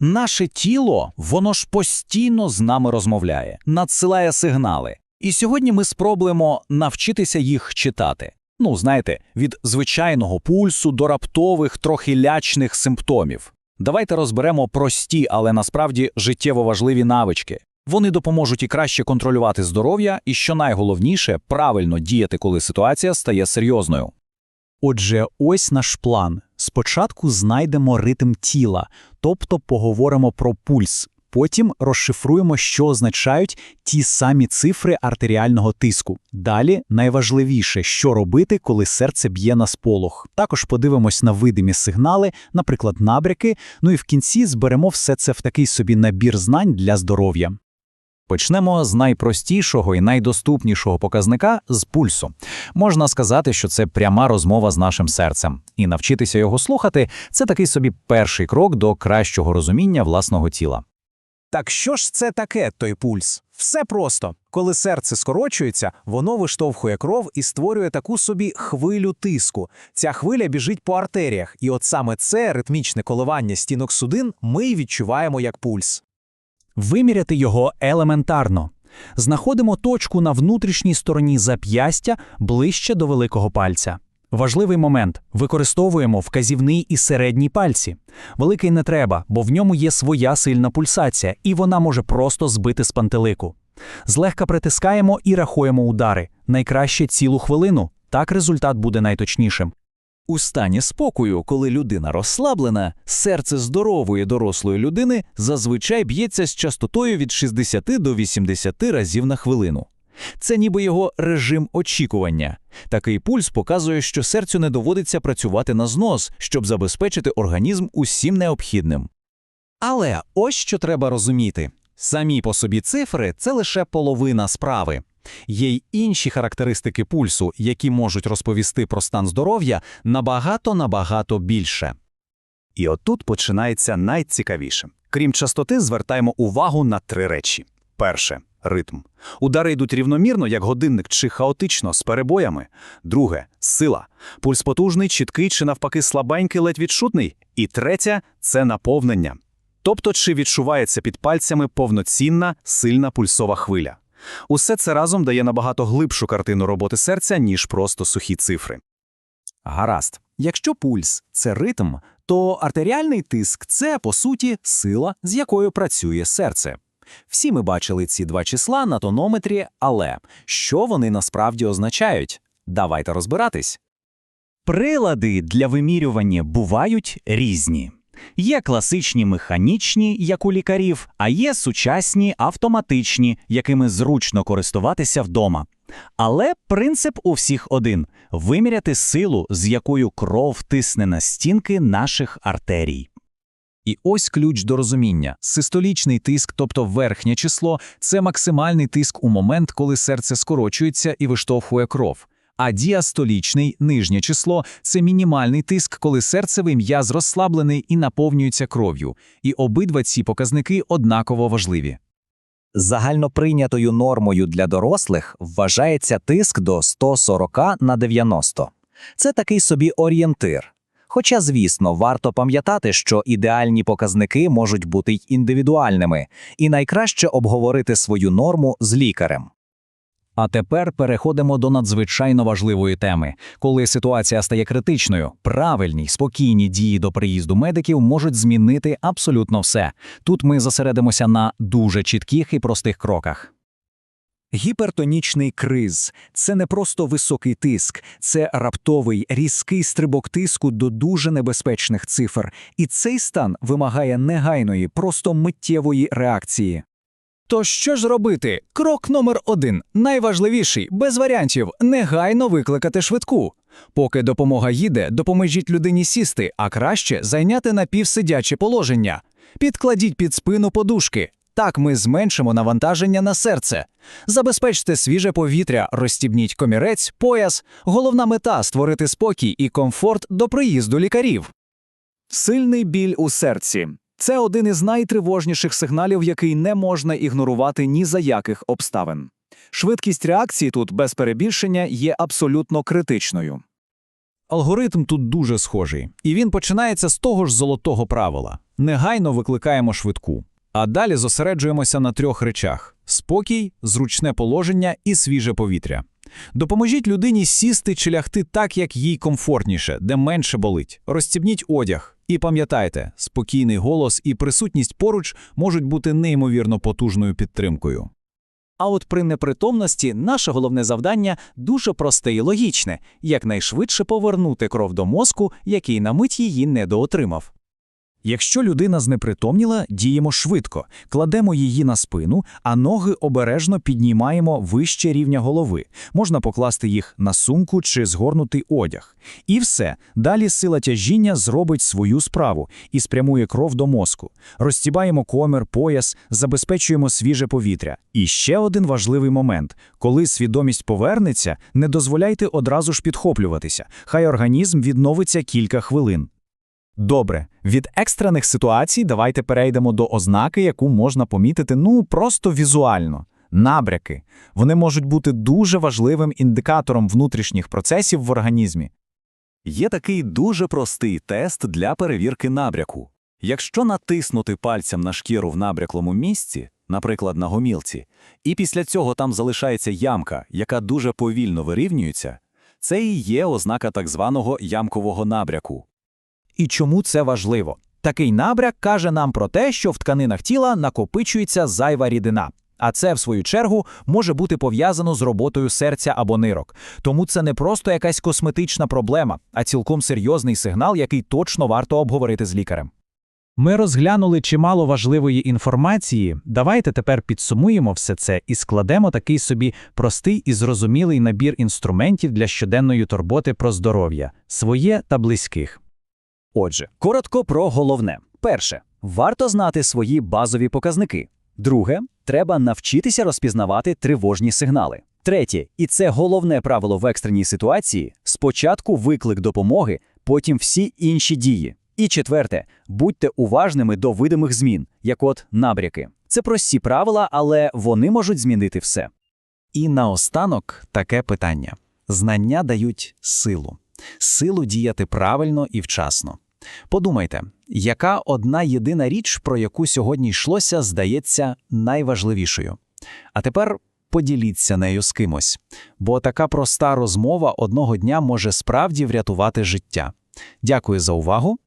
Наше тіло, воно ж постійно з нами розмовляє, надсилає сигнали. І сьогодні ми спробуємо навчитися їх читати. Ну, знаєте, від звичайного пульсу до раптових, трохи лячних симптомів. Давайте розберемо прості, але насправді життєво важливі навички. Вони допоможуть і краще контролювати здоров'я, і що найголовніше, правильно діяти, коли ситуація стає серйозною. Отже, ось наш план. Спочатку знайдемо ритм тіла, тобто поговоримо про пульс. Потім розшифруємо, що означають ті самі цифри артеріального тиску. Далі найважливіше, що робити, коли серце б'є на сполох. Також подивимось на видимі сигнали, наприклад, набряки. Ну і в кінці зберемо все це в такий собі набір знань для здоров'я. Почнемо з найпростішого і найдоступнішого показника з пульсу. Можна сказати, що це пряма розмова з нашим серцем, і навчитися його слухати це такий собі перший крок до кращого розуміння власного тіла. Так що ж це таке, той пульс? Все просто. Коли серце скорочується, воно виштовхує кров і створює таку собі хвилю тиску. Ця хвиля біжить по артеріях, і от саме це ритмічне коливання стінок судин ми й відчуваємо як пульс. Виміряти його елементарно. Знаходимо точку на внутрішній стороні зап'ястя ближче до великого пальця. Важливий момент використовуємо вказівний і середній пальці. Великий не треба, бо в ньому є своя сильна пульсація, і вона може просто збити з пантелику. Злегка притискаємо і рахуємо удари. Найкраще цілу хвилину. Так результат буде найточнішим. У стані спокою, коли людина розслаблена, серце здорової дорослої людини зазвичай б'ється з частотою від 60 до 80 разів на хвилину. Це ніби його режим очікування. Такий пульс показує, що серцю не доводиться працювати на знос, щоб забезпечити організм усім необхідним. Але ось що треба розуміти: самі по собі цифри це лише половина справи. Є й інші характеристики пульсу, які можуть розповісти про стан здоров'я набагато набагато більше. І отут починається найцікавіше. Крім частоти, звертаємо увагу на три речі. Перше ритм. Удари йдуть рівномірно, як годинник, чи хаотично з перебоями. Друге сила. Пульс потужний, чіткий чи навпаки слабенький, ледь відчутний. І третє це наповнення. Тобто, чи відчувається під пальцями повноцінна, сильна пульсова хвиля. Усе це разом дає набагато глибшу картину роботи серця, ніж просто сухі цифри. Гаразд. Якщо пульс це ритм, то артеріальний тиск це, по суті, сила, з якою працює серце. Всі ми бачили ці два числа на тонометрі, але що вони насправді означають? Давайте розбиратись. Прилади для вимірювання бувають різні. Є класичні механічні, як у лікарів, а є сучасні автоматичні, якими зручно користуватися вдома. Але принцип у всіх один виміряти силу, з якою кров тисне на стінки наших артерій. І ось ключ до розуміння. Систолічний тиск, тобто верхнє число, це максимальний тиск у момент, коли серце скорочується і виштовхує кров. А діастолічний нижнє число це мінімальний тиск, коли серцевий м'яз розслаблений і наповнюється кров'ю. І обидва ці показники однаково важливі. Загальноприйнятою нормою для дорослих вважається тиск до 140 на 90. Це такий собі орієнтир. Хоча, звісно, варто пам'ятати, що ідеальні показники можуть бути й індивідуальними, і найкраще обговорити свою норму з лікарем. А тепер переходимо до надзвичайно важливої теми. Коли ситуація стає критичною, правильні, спокійні дії до приїзду медиків можуть змінити абсолютно все. Тут ми зосередимося на дуже чітких і простих кроках. Гіпертонічний криз це не просто високий тиск, це раптовий різкий стрибок тиску до дуже небезпечних цифр, і цей стан вимагає негайної, просто миттєвої реакції. То що ж робити? Крок номер один найважливіший, без варіантів, негайно викликати швидку. Поки допомога їде, допоможіть людині сісти, а краще зайняти напівсидяче положення. Підкладіть під спину подушки. Так ми зменшимо навантаження на серце. Забезпечте свіже повітря, розстібніть комірець, пояс. Головна мета створити спокій і комфорт до приїзду лікарів. Сильний біль у серці. Це один із найтривожніших сигналів, який не можна ігнорувати ні за яких обставин. Швидкість реакції тут без перебільшення є абсолютно критичною. Алгоритм тут дуже схожий, і він починається з того ж золотого правила. негайно викликаємо швидку. А далі зосереджуємося на трьох речах: спокій, зручне положення і свіже повітря. Допоможіть людині сісти чи лягти так, як їй комфортніше, де менше болить. Розстібніть одяг. І пам'ятайте, спокійний голос і присутність поруч можуть бути неймовірно потужною підтримкою. А от при непритомності наше головне завдання дуже просте і логічне – якнайшвидше повернути кров до мозку, який на мить її недоотримав. Якщо людина знепритомніла, діємо швидко, кладемо її на спину, а ноги обережно піднімаємо вище рівня голови. Можна покласти їх на сумку чи згорнутий одяг. І все, далі сила тяжіння зробить свою справу і спрямує кров до мозку. Розтібаємо комір, пояс, забезпечуємо свіже повітря. І ще один важливий момент. Коли свідомість повернеться, не дозволяйте одразу ж підхоплюватися. Хай організм відновиться кілька хвилин. Добре, від екстрених ситуацій давайте перейдемо до ознаки, яку можна помітити ну просто візуально. Набряки. Вони можуть бути дуже важливим індикатором внутрішніх процесів в організмі. Є такий дуже простий тест для перевірки набряку. Якщо натиснути пальцем на шкіру в набряклому місці, наприклад, на гомілці, і після цього там залишається ямка, яка дуже повільно вирівнюється, це і є ознака так званого ямкового набряку. І чому це важливо? Такий набряк каже нам про те, що в тканинах тіла накопичується зайва рідина. А це, в свою чергу, може бути пов'язано з роботою серця або нирок. Тому це не просто якась косметична проблема, а цілком серйозний сигнал, який точно варто обговорити з лікарем. Ми розглянули чимало важливої інформації. Давайте тепер підсумуємо все це і складемо такий собі простий і зрозумілий набір інструментів для щоденної турботи про здоров'я, своє та близьких. Отже, коротко про головне. Перше, варто знати свої базові показники. Друге, треба навчитися розпізнавати тривожні сигнали. Третє, і це головне правило в екстреній ситуації: спочатку виклик допомоги, потім всі інші дії. І четверте, будьте уважними до видимих змін, як от набряки. Це прості правила, але вони можуть змінити все. І наостанок таке питання: знання дають силу, силу діяти правильно і вчасно. Подумайте, яка одна єдина річ, про яку сьогодні йшлося, здається найважливішою. А тепер поділіться нею з кимось, бо така проста розмова одного дня може справді врятувати життя. Дякую за увагу.